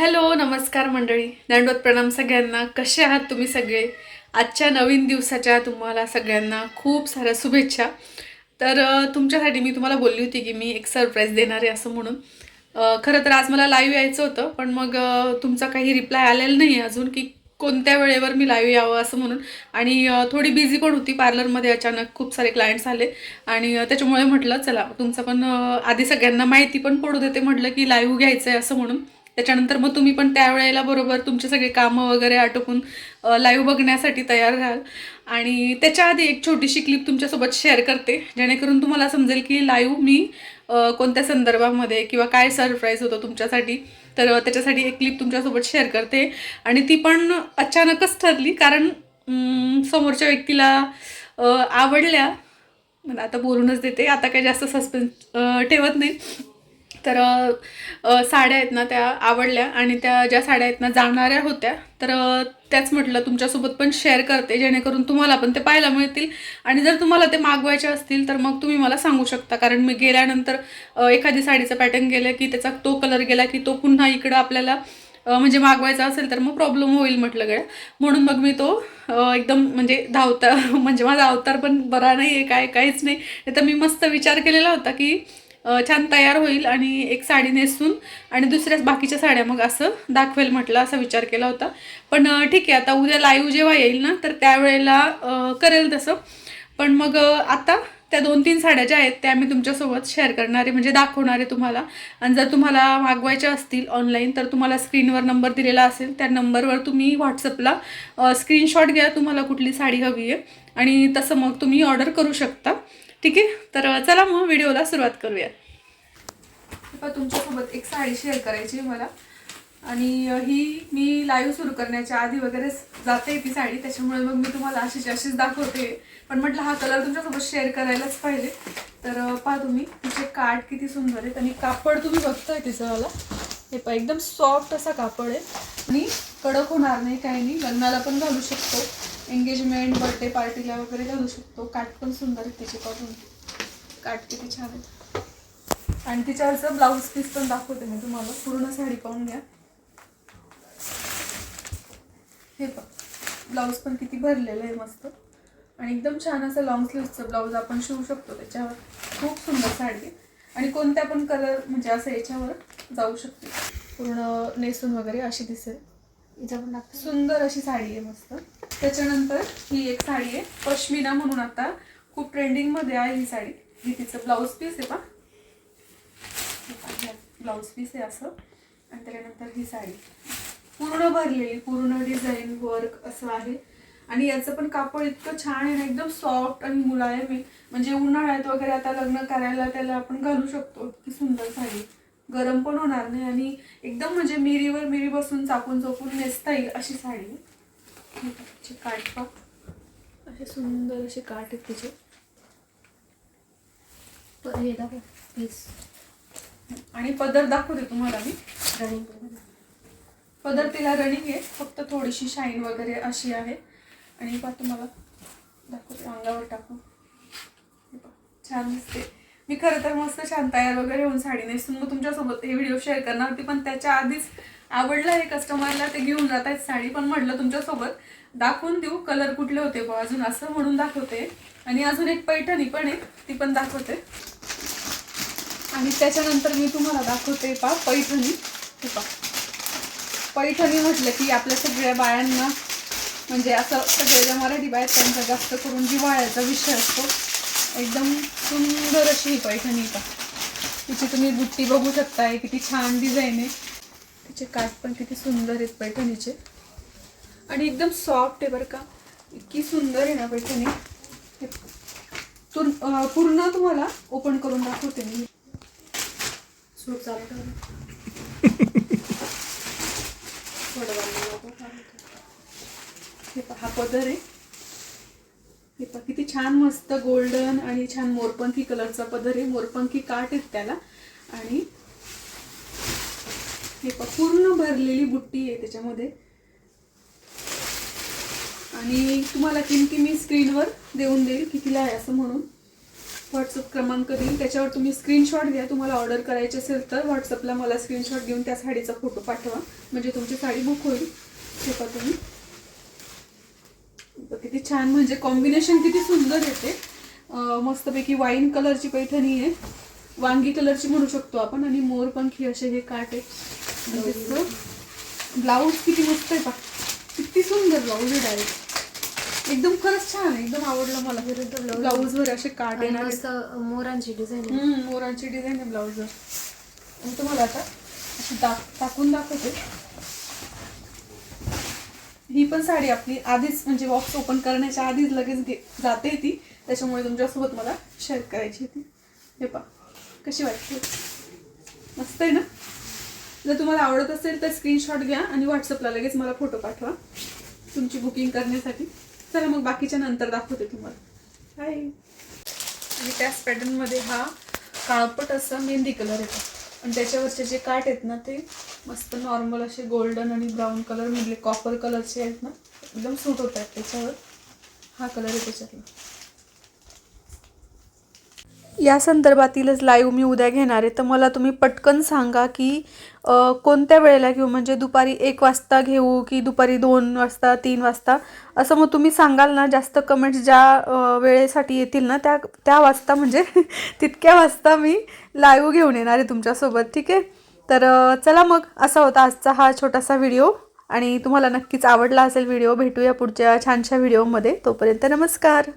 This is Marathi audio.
हॅलो नमस्कार मंडळी. दांडवत प्रणाम सगळ्यांना. कसे आहात तुम्ही सगळे? आजच्या नवीन दिवसाच्या तुम्हाला सगळ्यांना खूप साऱ्या शुभेच्छा. तर तुमच्यासाठी मी तुम्हाला बोलली होती की मी एक सरप्राईज देणार आहे असं म्हणून. खरं तर आज मला लाईव्ह यायचं होतं पण मग तुमचा काही रिप्लाय आलेला नाही आहे अजून की कोणत्या वेळेवर मी लाईव्ह यावं असं म्हणून. आणि थोडी बिझी पण होती पार्लरमध्ये अचानक खूप सारे क्लायंट्स आले. आणि त्याच्यामुळे म्हटलं चला तुमचं पण आधी सगळ्यांना माहिती पण पडू देते म्हटलं की लाईव्ह घ्यायचं आहे असं म्हणून. त्याच्यानंतर मग तुम्ही पण त्यावेळेला बरोबर तुमचे सगळे कामं वगैरे आटोपून लाईव्ह बघण्यासाठी तयार राहाल. आणि त्याच्या आधी एक छोटीशी क्लिप तुमच्यासोबत शेअर करते जेणेकरून तुम्हाला समजेल की लाईव्ह मी कोणत्या संदर्भामध्ये किंवा काय सरप्राईज होतं तुमच्यासाठी. तर त्याच्यासाठी एक क्लिप तुमच्यासोबत शेअर करते. आणि ती पण अचानकच ठरली कारण समोरच्या व्यक्तीला आवडल्या. मला आता बोलूनच देते. आता काही जास्त सस्पेन्स ठेवत नाही. तर साड्या आहेत ना त्या आवडल्या आणि त्या ज्या साड्या आहेत ना जाणाऱ्या होत्या तर त्याच म्हटलं तुमच्यासोबत पण शेअर करते जेणेकरून तुम्हाला पण ते पाहायला मिळतील. आणि जर तुम्हाला ते मागवायचे असतील तर मग तुम्ही मला सांगू शकता. कारण मी गेल्यानंतर एखादी साडीचा पॅटर्न गेला की त्याचा तो कलर गेला की तो पुन्हा इकडं आपल्याला म्हणजे मागवायचा असेल तर मग प्रॉब्लेम होईल म्हटलं गड्या. म्हणून मग मी तो एकदम म्हणजे धावता म्हणजे माझा अवतार पण बरा नाही आहे काय काहीच नाही. तर मी मस्त विचार केलेला होता की छान तयार होईल आणि एक साडी नेसून आणि दुसऱ्याच बाकीच्या साड्या मग असं दाखवेल म्हटलं असा विचार केला होता. पण ठीक आहे आता उद्या लाईव्ह जेव्हा येईल ना तर त्यावेळेला करेल तसं. पण मग आता त्या दोन तीन साड्या ज्या आहेत त्या मी तुमच्यासोबत शेअर करणारे म्हणजे दाखवणारे तुम्हाला. आणि जर तुम्हाला मागवायच्या असतील ऑनलाईन तर तुम्हाला स्क्रीनवर नंबर दिलेला असेल त्या नंबरवर तुम्ही व्हॉट्सअपला स्क्रीनशॉट घ्या तुम्हाला कुठली साडी हवी आहे. आणि तसं मग तुम्ही ऑर्डर करू शकता. ठीक आहे? तर चला मग व्हिडिओला सुरुवात करूया. तुमच्यासोबत एक साडी शेअर करायची आहे मला. आणि ही मी लाईव्ह सुरू करण्याच्या आधी वगैरे जाते ती साडी. त्याच्यामुळे मग मी तुम्हाला अशीच अशीच दाखवते. पण म्हटलं हा कलर तुमच्यासोबत शेअर करायलाच पाहिजे. तर पहा तुम्ही तिचे काठ किती सुंदर आहेत. आणि कापड तुम्ही बघताय तिचं मला. हे पहा एकदम सॉफ्ट असा कापड आहे. आणि कडक होणार नाही काही नाही. लग्नाला पण घालू शकतो. एंगेजमेंट बर्थडे पार्टीला वगैरे घालू शकतो. काठ पण सुंदर आहेत तिचे पाहून काठ किती छान आहेत आणि तिच्यावरचं ब्लाऊज पीस पण दाखवते मी तुम्हाला. पूर्ण साडी पाहून घ्या. हे पहा. ब्लाऊज पण किती भरलेलं आहे मस्त. आणि एकदम छान असं लॉंग स्लीव्हचं ब्लाऊज आपण शिवू शकतो. त्याच्यावर खूप सुंदर साडी आहे. आणि कोणत्या पण कलर म्हणजे असं याच्यावर जाऊ शकते. पूर्ण नेसून वगैरे अशी दिसेल. सुंदर अशी साडी आहे मस्त. त्याच्यानंतर ही एक साडी आहे. पश्मिना म्हणून आता खूप ट्रेंडिंगमध्ये आहे ही साडी. ही तिचं ब्लाऊज पीस आहे पा ब्लाऊज पीस आहे असं. आणि त्याच्यानंतर ही साडी. पूर्ण भरलेली पूर्ण डिझाईन वर्क असं आहे. आणि याचं पण कापड इतकं छान आहे ना एकदम सॉफ्ट आणि मुलायम आहे. म्हणजे उन्हाळ्यात वगैरे आता लग्न करायला त्याला आपण घालू शकतो. इतकी सुंदर साडी. गरम पण होणार नाही आणि एकदम म्हणजे मिरीवर मिरी बसून चापून चोपून नेसता येईल अशी साडी. तिचे काठ असे सुंदर असे काठ आहेत तिचे. तर हे दाखव प्लीज आणि पदर दाखवते तुम्हाला मी. रनिंग पदर तिला रनिंग आहे. फक्त थोडीशी शाईन वगैरे अशी आहे. आणि पा तुम्हाला. दाखवते अंगावर टाकून. छान दिसते. मी खरं तर मस्त छान तयार वगैरे होऊन साडी नेसून मग तुमच्यासोबत हे व्हिडिओ शेअर करणार होती. पण त्याच्या आधीच आवडलं आहे कस्टमरला ते घेऊन जात आहेत साडी. पण म्हटलं तुमच्यासोबत दाखवून देऊ कलर कुठले होते बा अजून असं म्हणून दाखवते. आणि अजून एक पैठणी पण आहे ती पण दाखवते. आणि त्याच्यानंतर मी तुम्हाला दाखवते पा पैठणी. हे पा. पैठणी म्हटलं की आपल्या सगळ्या बायांना म्हणजे असं सगळ्या ज्या मराठी बाया आहेत त्यांचा जास्त करून जिवाळ्याचा विषय असतो. एकदम सुंदर अशी ही पैठणी पा तिची तुम्ही बुट्टी बघू शकताय किती छान डिझाईन आहे. तिचे काठ पण किती सुंदर आहेत पैठणीचे आणि एकदम सॉफ्ट आहे बरं का. इतकी सुंदर आहे ना पैठणी हे पूर्ण तुम्हाला ओपन करून दाखवते मी. सूट चालू थोडं हे हा पदर आहे. हे पहा किती छान मस्त गोल्डन आणि छान मोरपंखी कलरचा पदर आहे. मोरपंखी काठ आहेत त्याला. आणि हे पहा पूर्ण भरलेली बुट्टी आहे त्याच्यामध्ये. आणि तुम्हाला किमती मी स्क्रीनवर देऊन देईल कितीला आहे असं म्हणून. व्हॉट्सअप क्रमांक देईल. त्याच्यावर तुम्ही स्क्रीनशॉट घ्या. तुम्हाला ऑर्डर करायची असेल तर व्हॉट्सअपला मला स्क्रीनशॉट घेऊन त्या साडीचा फोटो पाठवा. म्हणजे तुमची साडी बुक होईल. हे पहा तुम्ही. किती छान म्हणजे कॉम्बिनेशन किती सुंदर येते मस्तपैकी वाईन कलरची पैठणी आहे. वांगी कलरची म्हणू शकतो आपण आणि मोरपंखी असे हे काट आहे. ब्लाऊज किती मस्त आहे पा किती सुंदर ब्लाऊज आहे डायरेक्ट एकदम खरंच छान आहे. एकदम आवडलं मला. ब्लाऊज वर असे काट मस्त मोरांची डिझाईन मोरांची डिझाईन आहे ब्लाऊजवर तुम्हाला आता अशी टाकून दाखवते. ही पण साडी आपली आधीच म्हणजे बॉक्स ओपन करण्याच्या आधीच लगेच घे जाते ती. त्याच्यामुळे तुमच्यासोबत मला शेअर करायची होती. हे पा कशी वाटते? मस्त आहे ना? जर तुम्हाला आवडत असेल तर स्क्रीनशॉट घ्या आणि व्हॉट्सअपला लगेच मला फोटो पाठवा. तुमची बुकिंग करण्यासाठी. चला मग बाकीच्या नंतर दाखवते तुम्हाला. हाय आणि त्याच पॅटर्नमध्ये हा काळपट असा मेहंदी कलर येतो. आणि त्याच्यावरचे जे काट आहेत ना ते मस्त नॉर्मल असे गोल्डन आणि ब्राऊन कलर म्हणजे कॉपर कलरचे आहेत ना एकदम सूट होत आहेत त्याच्यावर. हा कलर आहे त्याच्यातला. या संदर्भातीलच लाईव्ह मी उद्या घेणार आहे. तर मला तुम्ही पटकन सांगा की कोणत्या वेळेला घेऊ? म्हणजे दुपारी एक वाजता घेऊ की दुपारी दोन वाजता तीन वाजता? असं मग तुम्ही सांगाल ना जास्त कमेंट्स ज्या वेळेसाठी येतील ना त्या त्या वाजता म्हणजे तितक्या वाजता मी लाईव्ह घेऊन येणार आहे तुमच्यासोबत ठीक आहे? तर चला मग. असा होता आजचा हा छोटासा व्हिडिओ. आणि तुम्हाला नक्कीच आवडला असेल व्हिडिओ भेटूया पुढच्या छानशा व्हिडिओमध्ये. तोपर्यंत नमस्कार.